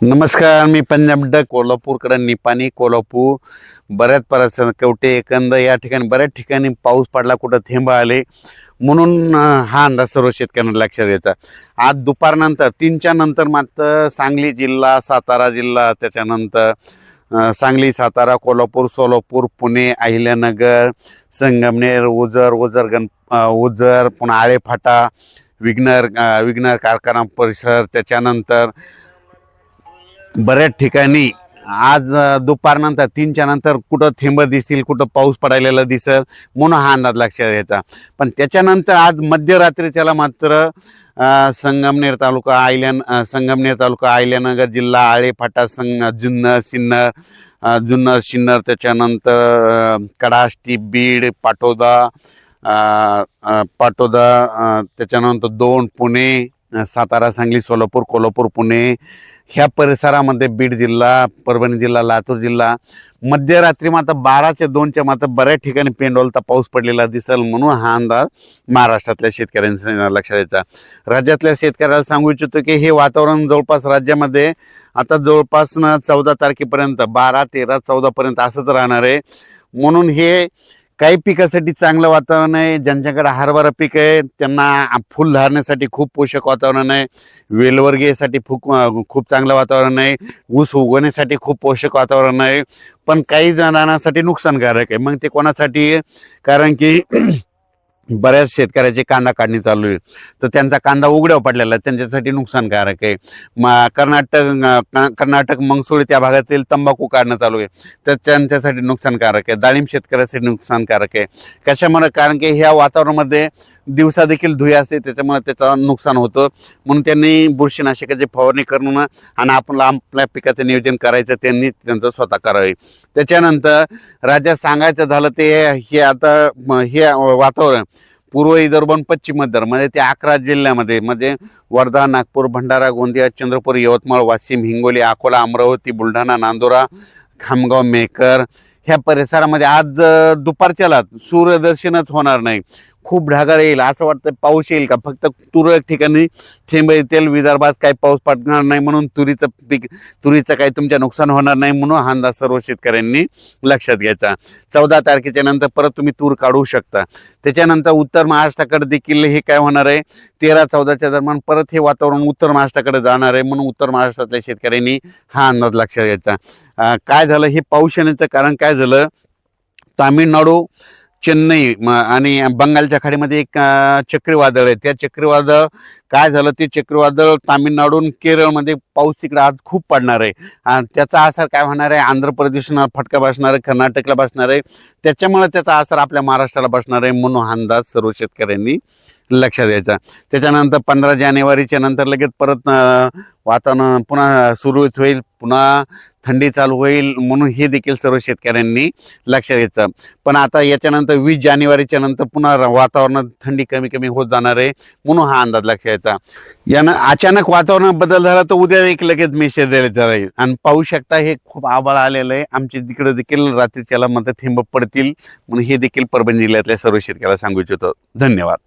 नमस्कार मी पंजाब कोल्हापूरकडं कोल्हापूरकडे निपाणी कोल्हापूर. बऱ्याच परास कवटे एकंद या ठिकाणी बऱ्याच ठिकाणी पाऊस पडला कुठं थेंब आले. म्हणून हा अंदाज सर्व शेतकऱ्यांना लक्षात येतात आज दुपारनंतर तीनच्या नंतर मात्र सांगली जिल्हा सातारा जिल्हा त्याच्यानंतर सांगली सातारा कोल्हापूर सोलापूर पुणे अहिल्यानगर संगमनेर उजर उजर गण उजर पुन्हा आळेफाटा विघ्नर विघ्नर कारखाना परिसर त्याच्यानंतर बऱ्याच ठिकाणी आज दुपारनंतर तीनच्या नंतर कुठं थेंब दिसतील कुठं पाऊस पडायला दिसेल म्हणून हा अंदाज लक्षात येतात पण त्याच्यानंतर आज मध्यरात्रीच्याला मात्र संगमनेर तालुका आयल्यान संगमनेर तालुका आयल्यानगर जिल्हा आळेफाटा संग जुन्नर सिन्नर जुन्नर सिन्नर त्याच्यानंतर कडाष्टी बीड पाटोदा पाटोदा त्याच्यानंतर दोन पुणे सातारा सांगली सोलापूर कोल्हापूर पुणे ह्या परिसरामध्ये बीड जिल्हा परभणी जिल्हा लातूर जिल्हा मध्यरात्री मात्र बाराच्या दोनच्या मात्र बऱ्याच ठिकाणी पेंडोलता पाऊस पडलेला दिसेल म्हणून हा अंदाज महाराष्ट्रातल्या शेतकऱ्यांचा लक्षात यायचा राज्यातल्या शेतकऱ्याला सांगू इच्छितो की हे वातावरण जवळपास राज्यामध्ये आता जवळपास ना चौदा तारखेपर्यंत बारा तेरा चौदापर्यंत असंच राहणार आहे. म्हणून हे काही पिकासाठी चांगलं वातावरण आहे. ज्यांच्याकडे हरभरा पीक आहे त्यांना फुल धारण्यासाठी खूप पोषक वातावरण आहे. वेलवर्गीयसाठी खूप खूप चांगलं वातावरण आहे. ऊस उगवण्यासाठी खूप पोषक वातावरण आहे. पण काही जणांसाठी नुकसानकारक आहे. मग ते कोणासाठी कारण की बऱ्याच शेतकऱ्याचे कांदा काढणी चालू आहे. तर त्यांचा कांदा उघड्यावर पडलेला आहे. त्यांच्यासाठी नुकसानकारक आहे. म कर्नाटक कर्नाटक मंगसुळी त्या भागातील तंबाखू काढणं चालू आहे. तर त्यांच्यासाठी नुकसानकारक आहे. डाळिंब शेतकऱ्यासाठी नुकसानकारक आहे. कशामुळे? कारण की ह्या वातावरणामध्ये दिवसा देखील धुई असते त्याच्यामुळे त्याचं नुकसान होतं. म्हणून त्यांनी बुरशीनाशकाची फवारणी करून आणि आपण आपल्या पिकाचं नियोजन करायचं त्यांनी त्यांचं स्वतः करावे. त्याच्यानंतर राज्यात सांगायचं झालं ते हे आता हे वातावरण पूर्व विदर्भ आणि पश्चिम विदर्भ म्हणजे ते अकरा जिल्ह्यामध्ये म्हणजे वर्धा नागपूर भंडारा गोंदिया चंद्रपूर यवतमाळ वाशिम हिंगोली अकोला अमरावती बुलढाणा नांदुरा खामगाव मेकर ह्या परिसरामध्ये आज अं, दुपारच्याला सूर्यदर्शनच होणार नाही. खूप ढगाळ येईल असं वाटतं पाऊस येईल का? फक्त तुरळक ठिकाणी थेंब येतील विदर्भात काही पाऊस पडणार नाही म्हणून तुरीचं पीक तुरीचं काही तुमच्या नुकसान होणार नाही म्हणून हा अंदाज सर्व शेतकऱ्यांनी लक्षात घ्यायचा. चौदा तारखेच्या नंतर परत तुम्ही तूर काढू शकता. त्याच्यानंतर उत्तर महाराष्ट्राकडे देखील हे काय होणार आहे? तेरा चौदाच्या दरम्यान परत हे वातावरण उत्तर महाराष्ट्राकडे जाणार आहे म्हणून उत्तर महाराष्ट्रातल्या शेतकऱ्यांनी हा अंदाज लक्षात घ्यायचा. काय झालं? हे पाऊस येण्याचं कारण काय झालं? तामिळनाडू चेन्नई आणि बंगालच्या खाडीमध्ये एक चक्रीवादळ आहे. त्या चक्रीवादळ काय झालं? ते चक्रीवादळ तामिळनाडू आणि केरळमध्ये पाऊस तिकडे आज खूप पडणार आहे. आणि त्याचा असर काय होणार आहे? आंध्र प्रदेशला फटका बसणार आहे कर्नाटकला बसणार आहे. त्याच्यामुळे त्याचा असर आपल्या महाराष्ट्राला बसणार आहे म्हणून हा अंदाज सर्व शेतकऱ्यांनी लक्षात द्यायचा त्याच्यानंतर पंधरा जानेवारीच्या नंतर लगेच परत वातावरण पुन्हा सुरूच होईल. पुन्हा थंडी चालू होईल म्हणून हे देखील सर्व शेतकऱ्यांनी लक्ष घ्यायचं पण आता याच्यानंतर वीस जानेवारीच्या नंतर पुन्हा वातावरणात थंडी कमी कमी होत जाणार आहे म्हणून हा अंदाज लक्ष घ्यायचा यानं अचानक वातावरणात बदल झाला तर उद्या एक लगेच मेसेज द्यायचा राहील आणि पाहू शकता हे खूप आबाळ आलेलं आहे. आमच्या तिकडे देखील रात्रीच्याला मध्ये थेंब पडतील म्हणून हे देखील परभणी जिल्ह्यातल्या सर्व शेतकऱ्याला सांगू इच्छितो. धन्यवाद.